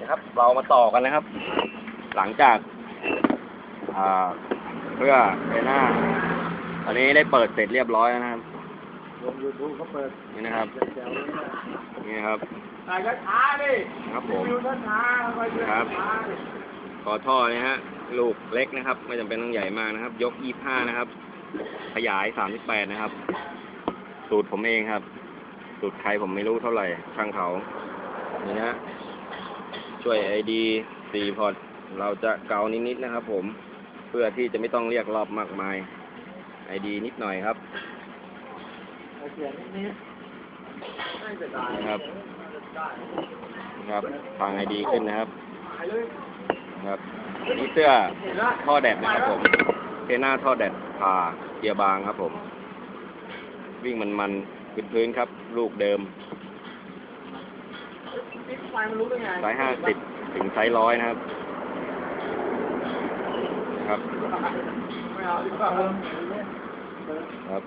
นะครับ เรามาต่อกันนะครับ หลังจากอ่าเพื่อเทหน้าตอนนี้ได้เปิดเสร็จเรียบร้อยแล้วนะครับลงยูทูบเขาเปิดนี่นะครับแจ๋วเลยนะนี่นะครับถ่ายช้าๆดิครับผมวิวช้าๆไปเรื่อยครับช้าๆดิขอท่อนี่ฮะลูกเล็กนะครับ ไม่จำเป็นต้องใหญ่มากนะครับ ยกยี่ห้านะครับ ขยายสามสิบแปดนะครับ สูตรผมเองครับ สูตรใครผมไม่รู้เท่าไหร่ช่างเขานี่นะฮะ ช่วยไอดีสี่พอร์ตเราจะเกานิดๆนะครับ ผม เพื่อที่จะไม่ต้องเรียกรอบมากมายไอดีนิดหน่อยครับเอาเสียงนิดๆไม่เป็นไรนะครับได้นะครับฟังไอดีขึ้นนะครับถ่ายเลยนะครับนี่เสื้อเห็นแล้วท่อแดดนะครับผมเทน่าท่อแดดผ่าเกียร์บางครับผม วิ่งมันมันพื้นพื้นๆครับ ลูกเดิมปิด ไฟมันรู้ด้ไงไซส์ห้าสิบถึงไซส์ร้อยนะครับ ครับไม่เอาดีกว่าเออครับ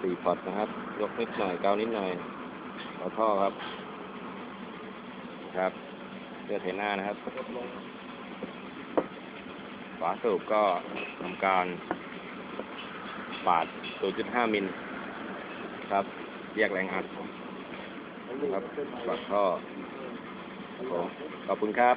สี่พอร์ตนะครับ ยกนิดหน่อยเกานิดหน่อยต่อท่อครับ ครับเสื้อเทน่านะครับฝาสูบก็ทำการปาด 0.5 มิลครับเรียกแรงอัด ครับฝากท่อครับผมขอบคุณครับ